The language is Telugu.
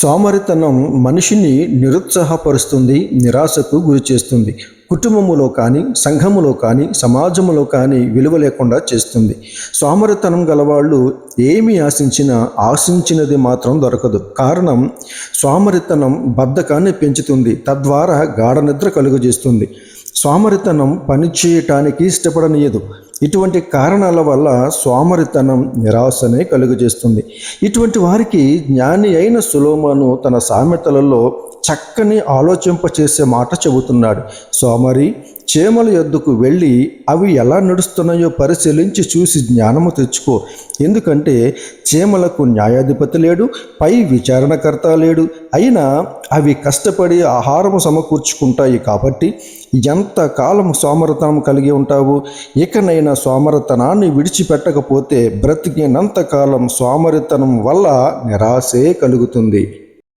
సోమరితనం మనిషిని నిరుత్సాహపరుస్తుంది నిరాశకు గురి చేస్తుంది. కుటుంబములో కానీ సంఘములో కానీ సమాజములో కానీ విలువ లేకుండా చేస్తుంది. సోమరితనం గలవాళ్ళు ఏమి ఆశించినా ఆశించినది మాత్రం దొరకదు. కారణం సోమరితనం బద్ధకాన్ని పెంచుతుంది తద్వారా గాఢ నిద్ర కలుగజేస్తుంది. సోమరితనం పనిచేయటానికి ఇష్టపడనీయదు. ఇటువంటి కారణాల వల్ల సోమరితనం నిరాశనే కలుగజేస్తుంది. ఇటువంటి వారికి జ్ఞాని అయిన సులోమను తన సామెతలలో చక్కని ఆలోచింపచేసే మాట చెబుతున్నాడు. సోమరి చేమల యొద్దకు వెళ్ళి అవి ఎలా నడుస్తున్నాయో పరిశీలించి చూసి జ్ఞానము తెచ్చుకో. ఎందుకంటే చేమలకు న్యాయాధిపతి లేడు పై విచారణకర్త లేడు. అయినా అవి కష్టపడి ఆహారము సమకూర్చుకుంటాయి కాబట్టి ఎంత కాలం సోమరతనం కలిగి ఉంటావు? ఇకనైనా సోమరతనాన్ని విడిచిపెట్టకపోతే బ్రతికినంత కాలం సోమరితనం వల్ల నిరాశే కలుగుతుంది.